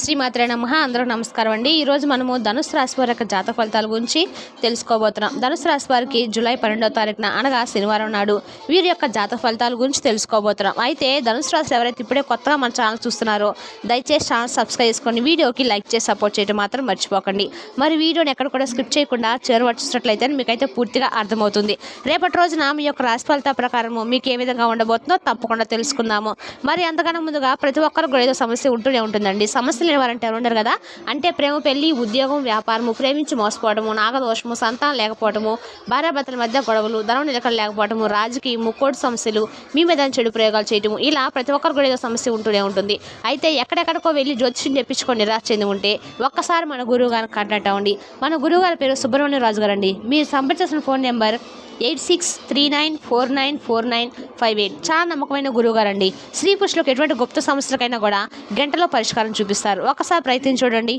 శ్రీమాత్రే నమ. అందరూ నమస్కారం అండి. ఈరోజు మనము ధనుసు రాశి వారి యొక్క జాతక ఫలితాల గురించి తెలుసుకోబోతున్నాం. ధనుసు రాశి వారికి జూలై పన్నెండవ తారీఖున అనగా శనివారం నాడు వీరి యొక్క జాతక ఫలితాల గురించి తెలుసుకోబోతున్నాం. అయితే ధనుసు రాశి ఎవరైతే ఇప్పుడే కొత్తగా మన ఛానల్ చూస్తున్నారో దయచేసి ఛానల్ సబ్స్క్రైబ్ చేసుకొని వీడియోకి లైక్ చేసి సపోర్ట్ చేయడం మాత్రం మర్చిపోకండి. మరి వీడియోని ఎక్కడ కూడా స్కిప్ చేయకుండా చేరువ చూసినట్లయితే మీకైతే పూర్తిగా అర్థమవుతుంది. రేపటి రోజున మీ యొక్క రాశి ఫలితాల ప్రకారము మీకు ఏ విధంగా ఉండబోతుందో తప్పకుండా తెలుసుకుందాము. మరి అంతకన్నా ముందుగా ప్రతి ఒక్కరు కూడా ఏదో సమస్య ఉంటూనే ఉంటుందండి. సమస్య లేని వారంటే ఎవరు ఉండరు కదా? అంటే ప్రేమ పెళ్ళి ఉద్యోగం వ్యాపారము ప్రేమించి మోసపోవడము నాగదోషము సంతానం లేకపోవడము భార్యాభర్తల మధ్య గొడవలు ధనం నిలకడ లేకపోవడము రాజకీయము కోర్టు సమస్యలు మీ మీద చెడు ప్రయోగాలు చేయటము ఇలా ప్రతి ఒక్కరు కూడా ఏదో సమస్య ఉంటూనే ఉంటుంది. అయితే ఎక్కడెక్కడికో వెళ్ళి జ్యోతిష్యం చెప్పించుకొని నిరాశ చెంది ఉంటే ఒక్కసారి మన గురువు గారిని కాంటాక్ట్ అవ్వండి. మన గురువు గారి పేరు సుబ్రహ్మణ్య రాజు గారు అండి మీరు సంప్రదించిన phone number eight six three nine four nine four nine five eight. చాలా నమ్మకమైన గురువు గారండి స్త్రీ పురుషులకు ఎటువంటి గుప్త సమస్యలకైనా కూడా గంటలో పరిష్కారం చూపిస్తారు. ఒకసారి ప్రయత్నం చూడండి.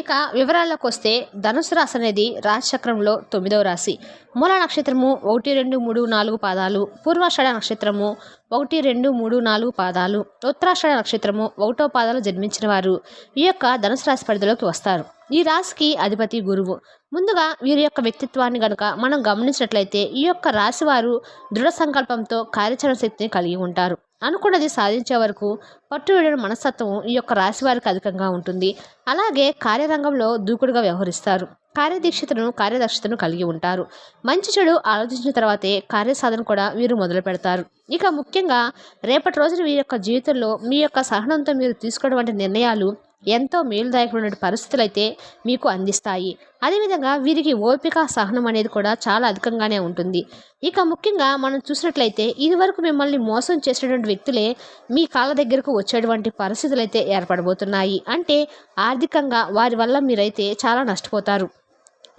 ఇక వివరాల్లోకి వస్తే ధనుసు రాశి అనేది రాశిచక్రంలో తొమ్మిదవ రాశి. మూల నక్షత్రము ఒకటి రెండు మూడు నాలుగు పాదాలు. పూర్వాషాఢ నక్షత్రము ఒకటి రెండు మూడు నాలుగు పాదాలు. ఉత్తరాషాఢ నక్షత్రము ఒకటో పాదాలు జన్మించిన వారు. ఈ యొక్క ధనుసు రాశి పరిధిలోకి వస్తారు. ఈ రాశికి అధిపతి గురువు. ముందుగా వీరి యొక్క వ్యక్తిత్వాన్ని గనుక మనం గమనించినట్లయితే ఈ యొక్క రాశి వారు దృఢ సంకల్పంతో కార్యాచరణ శక్తిని కలిగి ఉంటారు. అనుకున్నది సాధించే వరకు పట్టు విడని మనస్తత్వం ఈ యొక్క రాశి వారికి అధికంగా ఉంటుంది. అలాగే కార్యరంగంలో దూకుడుగా వ్యవహరిస్తారు. కార్యదీక్షతను కార్యదక్షతను కలిగి ఉంటారు. మంచి చెడు ఆలోచించిన తర్వాతే కార్యసాధన కూడా వీరు మొదలు పెడతారు. ఇక ముఖ్యంగా రేపటి రోజున వీరి యొక్క జీవితంలో మీ యొక్క సహనంతో మీరు తీసుకున్నటువంటి నిర్ణయాలు ఎంతో మేలుదాయకమైన పరిస్థితులు అయితే మీకు అందిస్తాయి. అదేవిధంగా వీరికి ఓపిక సహనం అనేది కూడా చాలా అధికంగానే ఉంటుంది. ఇక ముఖ్యంగా మనం చూసినట్లయితే ఇదివరకు మిమ్మల్ని మోసం చేసినటువంటి వ్యక్తులే మీ కాళ్ళ దగ్గరకు వచ్చేటువంటి పరిస్థితులు అయితే ఏర్పడబోతున్నాయి. అంటే ఆర్థికంగా వారి వల్ల మీరైతే చాలా నష్టపోతారు.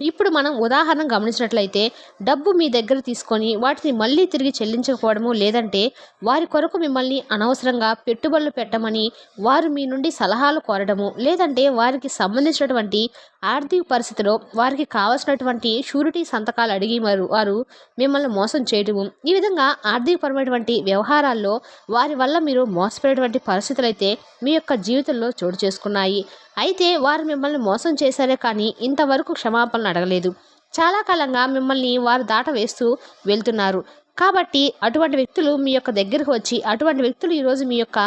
ఇప్పుడు మనం ఉదాహరణ గమనించినట్లయితే డబ్బు మీ దగ్గర తీసుకొని వాటిని మళ్ళీ తిరిగి చెల్లించకపోవడము లేదంటే వారి కొరకు మిమ్మల్ని అనవసరంగా పెట్టుబడులు పెట్టమని వారు మీ నుండి సలహాలు కోరడము లేదంటే వారికి సంబంధించినటువంటి ఆర్థిక పరిస్థితిలో వారికి కావాల్సినటువంటి షూరిటీ సంతకాలు అడిగి వారు వారు మిమ్మల్ని మోసం చేయడము ఈ విధంగా ఆర్థికపరమైనటువంటి వ్యవహారాల్లో వారి వల్ల మీరు మోసపోయేటువంటి పరిస్థితులు అయితే మీ యొక్క జీవితంలో చోటు చేసుకున్నాయి. అయితే వారు మిమ్మల్ని మోసం చేశారే కానీ ఇంతవరకు క్షమాపణలు అడగలేదు. చాలా కాలంగా మిమ్మల్ని వారు దాట వేస్తూ వెళ్తున్నారు. కాబట్టి అటువంటి వ్యక్తులు మీ యొక్క దగ్గరకు వచ్చి అటువంటి వ్యక్తులు ఈరోజు మీ యొక్క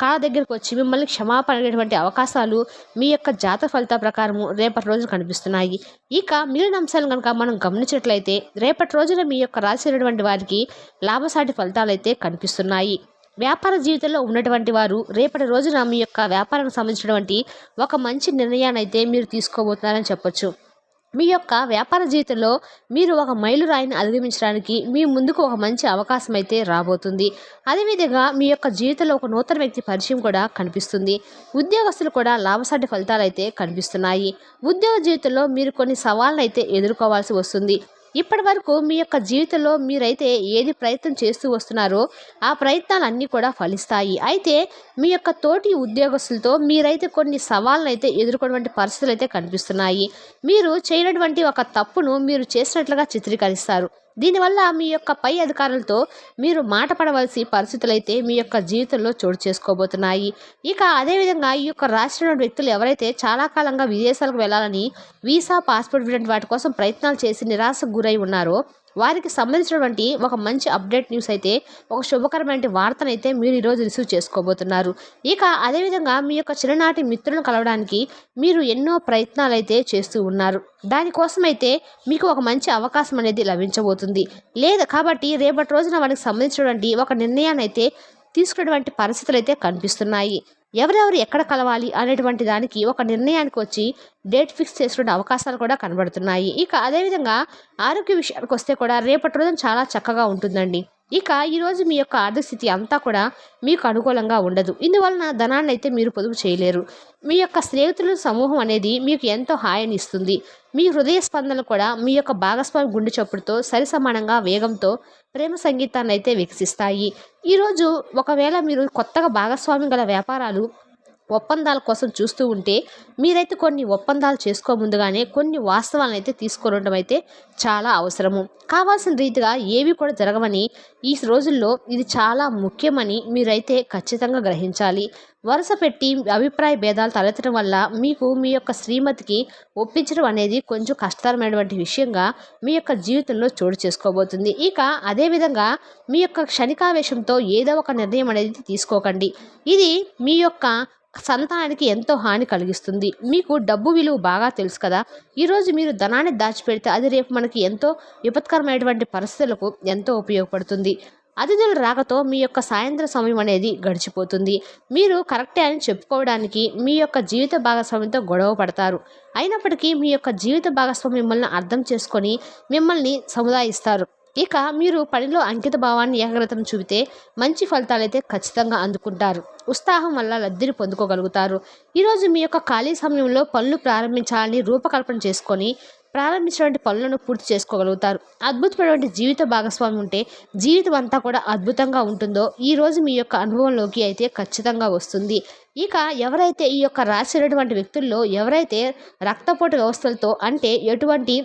కాళ్ళ దగ్గరకు వచ్చి మిమ్మల్ని క్షమాపణ అనేటువంటి అవకాశాలు మీ యొక్క జాతక ఫలిత ప్రకారము రేపటి రోజున కనిపిస్తున్నాయి. ఇక మిగిలిన అంశాలు కనుక మనం గమనించినట్లయితే రేపటి రోజున మీ యొక్క రాసినటువంటి వారికి లాభసాటి ఫలితాలు అయితే కనిపిస్తున్నాయి. వ్యాపార జీవితంలో ఉన్నటువంటి వారు రేపటి రోజున మీ యొక్క వ్యాపారానికి సంబంధించినటువంటి ఒక మంచి నిర్ణయాన్ని అయితే మీరు తీసుకోబోతున్నారని చెప్పొచ్చు. మీ యొక్క వ్యాపార జీవితంలో మీరు ఒక మైలురాయిని అధిగమించడానికి మీ ముందుకు ఒక మంచి అవకాశం అయితే రాబోతుంది. అదేవిధంగా మీ యొక్క జీవితంలో ఒక నూతన వ్యక్తి పరిచయం కూడా కనిపిస్తుంది. ఉద్యోగస్తులు కూడా లాభసాటి ఫలితాలు అయితే కనిపిస్తున్నాయి. ఉద్యోగ జీవితంలో మీరు కొన్ని సవాళ్ళను అయితే ఎదుర్కోవాల్సి వస్తుంది. ఇప్పటి వరకు మీ యొక్క జీవితంలో మీరైతే ఏది ప్రయత్నం చేస్తూ వస్తున్నారో ఆ ప్రయత్నాలు అన్నీ కూడా ఫలిస్తాయి. అయితే మీ యొక్క తోటి ఉద్యోగస్తులతో మీరైతే కొన్ని సవాళ్ళను అయితే ఎదుర్కొన్నటువంటి పరిస్థితులు అయితే కనిపిస్తున్నాయి. మీరు చేయనటువంటి ఒక తప్పును మీరు చేసినట్లుగా చిత్రీకరిస్తారు. దీనివల్ల మీ యొక్క పై అధికారులతో మీరు మాట పడవలసి పరిస్థితులైతే మీ యొక్క జీవితంలో చోటు చేసుకోబోతున్నాయి. ఇక అదేవిధంగా ఈ యొక్క రాష్ట్రంలో వ్యక్తులు ఎవరైతే చాలా కాలంగా విదేశాలకు వెళ్ళాలని వీసా పాస్పోర్ట్ వంటి వాటి కోసం ప్రయత్నాలు చేసి నిరాశకు గురై ఉన్నారో వారికి సంబంధించినటువంటి ఒక మంచి అప్డేట్ న్యూస్ అయితే ఒక శుభకరమైన వార్తనైతే మీరు ఈరోజు రిసీవ్ చేసుకోబోతున్నారు. ఇక అదేవిధంగా మీ యొక్క చిన్ననాటి మిత్రులను కలవడానికి మీరు ఎన్నో ప్రయత్నాలు అయితే చేస్తూ ఉన్నారు. దానికోసమైతే మీకు ఒక మంచి అవకాశం అనేది లభించబోతుంది. లేదు కాబట్టి రేపటి రోజున వారికి సంబంధించినటువంటి ఒక నిర్ణయాన్ని అయితే తీసుకున్నటువంటి పరిస్థితులు అయితే కనిపిస్తున్నాయి. ఎవరెవరు ఎక్కడ కలవాలి అనేటువంటి దానికి ఒక నిర్ణయానికి వచ్చి డేట్ ఫిక్స్ చేసుకునే అవకాశాలు కూడా కనబడుతున్నాయి. ఇక అదేవిధంగా ఆరోగ్య విషయానికి వస్తే కూడా రేపటి రోజున చాలా చక్కగా ఉంటుందండి. ఇక ఈరోజు మీ యొక్క ఆర్థిక స్థితి అంతా కూడా మీకు అనుకూలంగా ఉండదు. ఇందువలన ధనాన్ని అయితే మీరు పొదుపు చేయలేరు. మీ యొక్క స్నేహితుల సమూహం అనేది మీకు ఎంతో హాయిని ఇస్తుంది మీ హృదయ స్పందనలు కూడా మీ యొక్క భాగస్వామి గుండె చప్పుడుతో సరి సమానంగా వేగంతో ప్రేమ సంగీతాన్ని అయితే వికసిస్తాయి ఈరోజు ఒకవేళ మీరు కొత్తగా భాగస్వామి గల వ్యాపారాలు ఒప్పందాల కోసం చూస్తూ ఉంటే మీరైతే కొన్ని ఒప్పందాలు చేసుకో ముందుగానే కొన్ని వాస్తవాలను అయితే తీసుకొనడం అయితే చాలా అవసరము. కావాల్సిన రీతిగా ఏవి కూడా జరగవని ఈ రోజుల్లో ఇది చాలా ముఖ్యమని మీరైతే ఖచ్చితంగా గ్రహించాలి. వరుస పెట్టి అభిప్రాయ భేదాలు తలెత్తడం వల్ల మీకు మీ యొక్క శ్రీమతికి ఒప్పించడం అనేది కొంచెం కష్టతరమైనటువంటి విషయంగా మీ యొక్క జీవితంలో చోటు చేసుకోబోతుంది. ఇక అదేవిధంగా మీ యొక్క క్షణికావేశంతో ఏదో ఒక నిర్ణయం అనేది తీసుకోకండి. ఇది మీ యొక్క సంతానానికి ఎంతో హాని కలిగిస్తుంది. మీకు డబ్బు విలువ బాగా తెలుసు కదా. ఈరోజు మీరు ధనాన్ని దాచిపెడితే అది రేపు మనకి ఎంతో విపత్కరమైనటువంటి పరిస్థితులకు ఎంతో ఉపయోగపడుతుంది. అతిథుల రాకతో మీ యొక్క సాయంత్రం సమయం అనేది గడిచిపోతుంది. మీరు కరెక్టే అని చెప్పుకోవడానికి మీ యొక్క జీవిత భాగస్వామితో గొడవ పడతారు. అయినప్పటికీ మీ యొక్క జీవిత భాగస్వామి మిమ్మల్ని అర్థం చేసుకొని మిమ్మల్ని సముదాయిస్తారు. ఇక మీరు పనిలో అంకిత భావాన్ని ఏకాగ్రతను చూపితే మంచి ఫలితాలైతే ఖచ్చితంగా అందుకుంటారు. ఉత్సాహం వల్ల లబ్ధిని పొందుకోగలుగుతారు. ఈరోజు మీ యొక్క ఖాళీ సమయంలో పనులు ప్రారంభించాలని రూపకల్పన చేసుకొని ప్రారంభించినటువంటి పనులను పూర్తి చేసుకోగలుగుతారు. అద్భుతమైనటువంటి జీవిత భాగస్వామి ఉంటే జీవితం అంతా కూడా అద్భుతంగా ఉంటుందో ఈ రోజు మీ యొక్క అనుభవంలోకి అయితే ఖచ్చితంగా వస్తుంది. ఇక ఎవరైతే ఈ యొక్క రాసినటువంటి వ్యక్తుల్లో ఎవరైతే రక్తపోటు వ్యవస్థలతో అంటే ఎటువంటి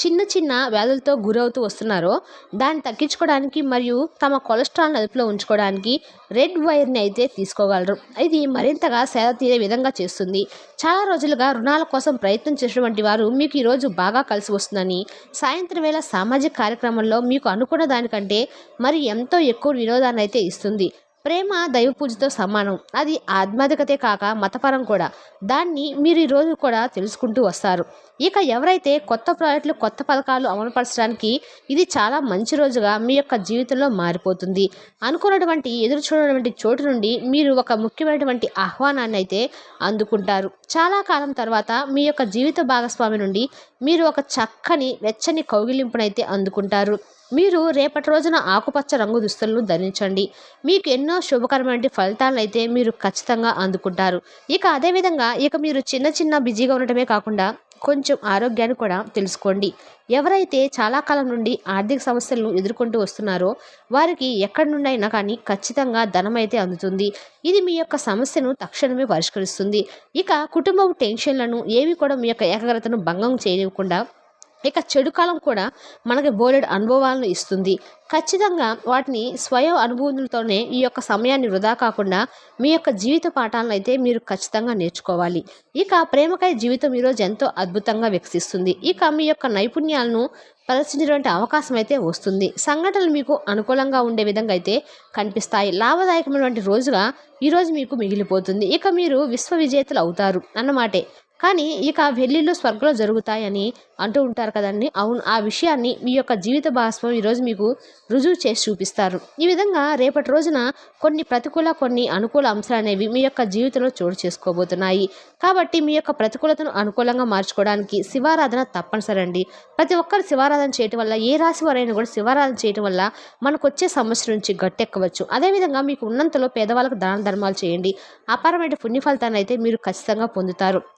చిన్న చిన్న వ్యాధులతో గురవుతూ వస్తున్నారో దాన్ని తగ్గించుకోవడానికి మరియు తమ కొలెస్ట్రాల్ని అదుపులో ఉంచుకోవడానికి రెడ్ వైర్ని అయితే తీసుకోగలరు. ఇది మరింతగా సేద తీరే విధంగా చేస్తుంది. చాలా రోజులుగా రుణాల కోసం ప్రయత్నం చేసినటువంటి వారు మీకు ఈరోజు బాగా కలిసి వస్తుందని సాయంత్రం వేళ సామాజిక కార్యక్రమంలో మీకు అనుకున్న దానికంటే మరి ఎంతో ఎక్కువ వినోదాన్ని అయితే ఇస్తుంది. ప్రేమ దైవ పూజతో సమానం. అది ఆధ్యాత్మికతే కాక మతపరం కూడా. దాన్ని మీరు ఈరోజు కూడా తెలుసుకుంటూ వస్తారు. ఇక ఎవరైతే కొత్త ప్రాజెక్టులు కొత్త పథకాలు అమలుపరచడానికి ఇది చాలా మంచి రోజుగా మీ యొక్క జీవితంలో మారిపోతుంది. అనుకున్నటువంటి ఎదురు చూడటువంటి చోటు నుండి మీరు ఒక ముఖ్యమైనటువంటి ఆహ్వానాన్ని అయితే అందుకుంటారు. చాలా కాలం తర్వాత మీ యొక్క జీవిత భాగస్వామి నుండి మీరు ఒక చక్కని వెచ్చని కౌగిలింపునైతే అందుకుంటారు. మీరు రేపటి రోజున ఆకుపచ్చ రంగు దుస్తులను ధరించండి. మీకు ఎన్నో శుభకరమైన ఫలితాలను అయితే మీరు ఖచ్చితంగా అందుకుంటారు. ఇక అదేవిధంగా ఇక మీరు చిన్న చిన్న బిజీగా ఉండటమే కాకుండా కొంచెం ఆరోగ్యాన్ని కూడా తెలుసుకోండి. ఎవరైతే చాలా కాలం నుండి ఆర్థిక సమస్యలను ఎదుర్కొంటూ వస్తున్నారో వారికి ఎక్కడి నుండి అయినా కానీ ఖచ్చితంగా ధనం అయితే అందుతుంది. ఇది మీ యొక్క సమస్యను తక్షణమే పరిష్కరిస్తుంది. ఇక కుటుంబం టెన్షన్లను ఏవి కూడా మీ యొక్క ఏకాగ్రతను భంగం చేయనివ్వకుండా ఇక చెడు కాలం కూడా మనకి బోలెడు అనుభవాలను ఇస్తుంది. ఖచ్చితంగా వాటిని స్వయం అనుభూతులతోనే ఈ యొక్క సమయాన్ని వృధా కాకుండా మీ యొక్క జీవిత పాఠాలను అయితే మీరు ఖచ్చితంగా నేర్చుకోవాలి. ఇక ప్రేమకాయ జీవితం ఈరోజు ఎంతో అద్భుతంగా వికసిస్తుంది. ఇక మీ యొక్క నైపుణ్యాలను ప్రదర్శించేటువంటి అవకాశం అయితే వస్తుంది. సంఘటనలు మీకు అనుకూలంగా ఉండే విధంగా అయితే కనిపిస్తాయి. లాభదాయకమైనటువంటి రోజుగా ఈరోజు మీకు మిగిలిపోతుంది. ఇక మీరు విశ్వ విజేతలు అవుతారు అన్నమాటే. కానీ ఇక వెల్లిళ్ళు స్వర్గంలో జరుగుతాయని అంటూ ఉంటారు కదండి. అవును ఆ విషయాన్ని మీ యొక్క జీవిత భాగస్వామి ఈరోజు మీకు రుజువు చేసి చూపిస్తారు. ఈ విధంగా రేపటి రోజున కొన్ని ప్రతికూల కొన్ని అనుకూల అంశాలు అనేవి మీ యొక్క జీవితంలో చోటు చేసుకోబోతున్నాయి. కాబట్టి మీ యొక్క ప్రతికూలతను అనుకూలంగా మార్చుకోవడానికి శివారాధన తప్పనిసరి అండి ప్రతి ఒక్కరు శివారాధన చేయటం వల్ల ఏ రాశి వారైనా కూడా శివారాధన చేయటం వల్ల మనకు వచ్చే సమస్య నుంచి గట్టెక్కవచ్చు. అదేవిధంగా మీకు ఉన్నంతలో పేదవాళ్ళకు దాన ధర్మాలు చేయండి. అపారమైన పుణ్యఫలితాన్ని అయితే మీరు ఖచ్చితంగా పొందుతారు.